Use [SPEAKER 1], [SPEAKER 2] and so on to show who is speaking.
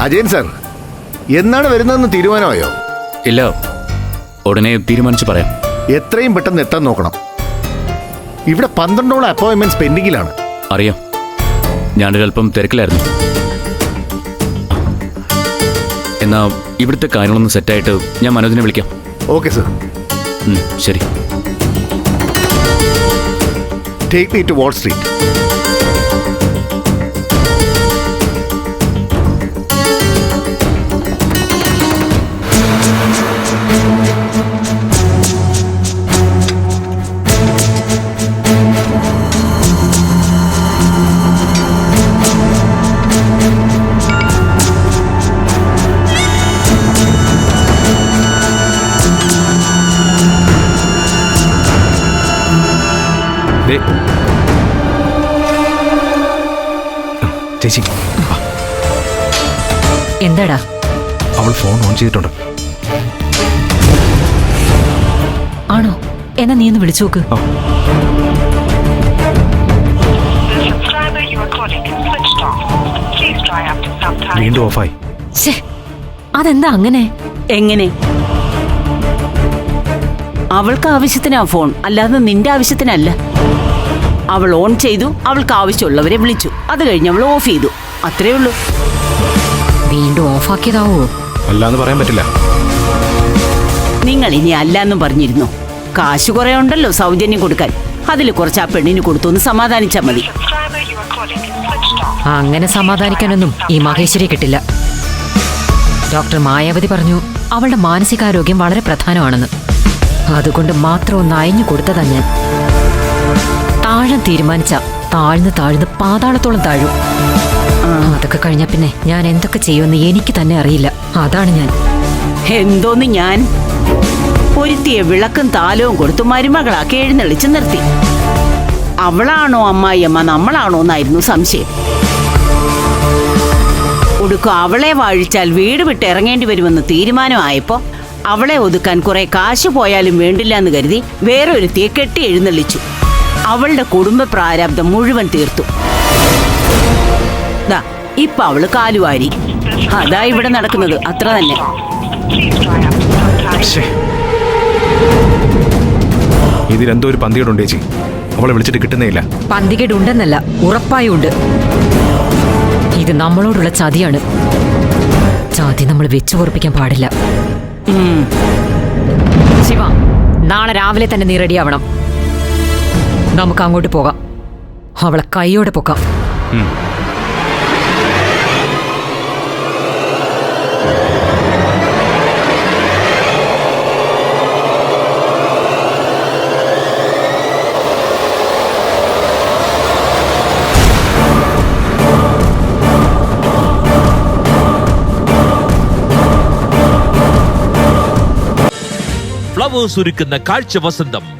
[SPEAKER 1] Ajayan sir എന്നാണ് വരുന്നതെന്ന് തീരുമാനമായോ?
[SPEAKER 2] ഇല്ല. ഉടനെ തീരുമാനിച്ചു പറയാം.
[SPEAKER 1] എത്രയും പെട്ടെന്ന് എത്താൻ നോക്കണം. ഇവിടെ പന്ത്രണ്ടോളം അപ്പോയിന്റ്മെന്റ്സ് പെൻഡിങ്ങിലാണ്.
[SPEAKER 2] അറിയാം. ഞാനൊരല്പം തിരക്കിലായിരുന്നു. എന്നാ ഇവിടുത്തെ കാര്യങ്ങളൊന്ന് സെറ്റായിട്ട് ഞാൻ മനോജിനെ വിളിക്കാം.
[SPEAKER 1] Okay sir.
[SPEAKER 2] ശരി.
[SPEAKER 1] Take me to Wall Street
[SPEAKER 3] ചേച്ചി.
[SPEAKER 4] എന്താടാ?
[SPEAKER 3] അവൾ ഫോൺ ഓൺ ചെയ്തിട്ടുണ്ട്.
[SPEAKER 4] ആണോ? എന്നാ നീ ഒന്ന് വിളിച്ചു നോക്ക്.
[SPEAKER 3] വീണ്ടും ഓഫായി.
[SPEAKER 4] അതെന്താ അങ്ങനെ?
[SPEAKER 5] എങ്ങനെ? അവൾക്ക് ആവശ്യത്തിനാ ഫോൺ അല്ലാതെ നിന്റെ ആവശ്യത്തിനല്ല. അവൾ ഓൺ ചെയ്തു. അവൾക്ക് ആവശ്യമുള്ളവരെ വിളിച്ചു. അത് കഴിഞ്ഞ് അവൾ ഓഫ് ചെയ്തു. അത്രേ ഉള്ളൂ.
[SPEAKER 4] വീണ്ടും ഓഫാക്കിയതാവോ
[SPEAKER 3] അല്ലാന്ന് പറയാൻ പറ്റില്ല.
[SPEAKER 5] നിങ്ങൾ ഇനി അല്ലാന്നും പറഞ്ഞിരുന്നു. കാശ് കുറെ ഉണ്ടല്ലോ സൗജന്യം കൊടുക്കാൻ. അതിൽ കുറച്ച് ആ പെണ്ണിന് കൊടുത്തു ഒന്ന് സമാധാനിച്ചാൽ മതി.
[SPEAKER 4] അങ്ങനെ സമാധാനിക്കാനൊന്നും ഈ മഹേശ്വരി കിട്ടില്ല. ഡോക്ടർ മായാവതി പറഞ്ഞു അവളുടെ മാനസികാരോഗ്യം വളരെ പ്രധാനമാണെന്ന്. അതുകൊണ്ട് മാത്രം ഒന്ന് അയഞ്ഞു കൊടുത്തതാ ഞാൻ. താഴാൻ തീരുമാനിച്ച താഴ്ന്ന് താഴ്ന്ന് പാതാളത്തോളം താഴും. അതൊക്കെ കഴിഞ്ഞ പിന്നെ ഞാൻ എന്തൊക്കെ ചെയ്യുമെന്ന് എനിക്ക് തന്നെ അറിയില്ല. അതാണ് ഞാൻ.
[SPEAKER 5] എന്തോന്ന് ഞാൻ? ഒരുത്തിയെ വിളക്കും താലവും കൊടുത്തു മരുമകളാക്കി എഴുന്നള്ളിച്ച് നിർത്തി. അവളാണോ അമ്മായിയമ്മ നമ്മളാണോ എന്നായിരുന്നു സംശയം. ഒടുക്കും അവളെ വാഴിച്ചാൽ വീട് വിട്ട് ഇറങ്ങേണ്ടി വരുമെന്ന് തീരുമാനമായപ്പോ അവളെ ഒതുക്കാൻ കുറെ കാശ് പോയാലും വേണ്ടില്ല എന്ന് കരുതി വേറെ ഒരുത്തിയെ കെട്ടി എഴുന്നള്ളിച്ചു. അവളുടെ കുടുംബ പ്രാരാബ്ദം മുഴുവൻ തീർത്തു. ദാ ഇപ്പൊ അവൾ കാലുവാരി. അതാ ഇവിടെ നടക്കുന്നത്. അത്ര തന്നെ.
[SPEAKER 6] Please
[SPEAKER 3] എന്തോ. ഇതിലെന്തോ ഒരു പന്തികേടുണ്ട് ചേച്ചി. അവളെ വിളിച്ചിട്ട് കിട്ടുന്നേയില്ല.
[SPEAKER 4] പന്തികേടുണ്ടെന്നല്ല ഉറപ്പായും ഉണ്ട് ഇത് നമ്മളോടുള്ള ചതിയാണ്. ചതി നമ്മൾ വെച്ചു പൊറപ്പിക്കാൻ പാടില്ല. ശിവ നാളെ രാവിലെ തന്നെ നീ റെഡിയാവണം നമുക്ക് അങ്ങോട്ട് പോകാം. അവളെ കൈയോടെ പൊക്കാം.
[SPEAKER 7] ഫ്ലവേഴ്സ് ഒരുക്കുന്ന കാഴ്ച വസന്തം.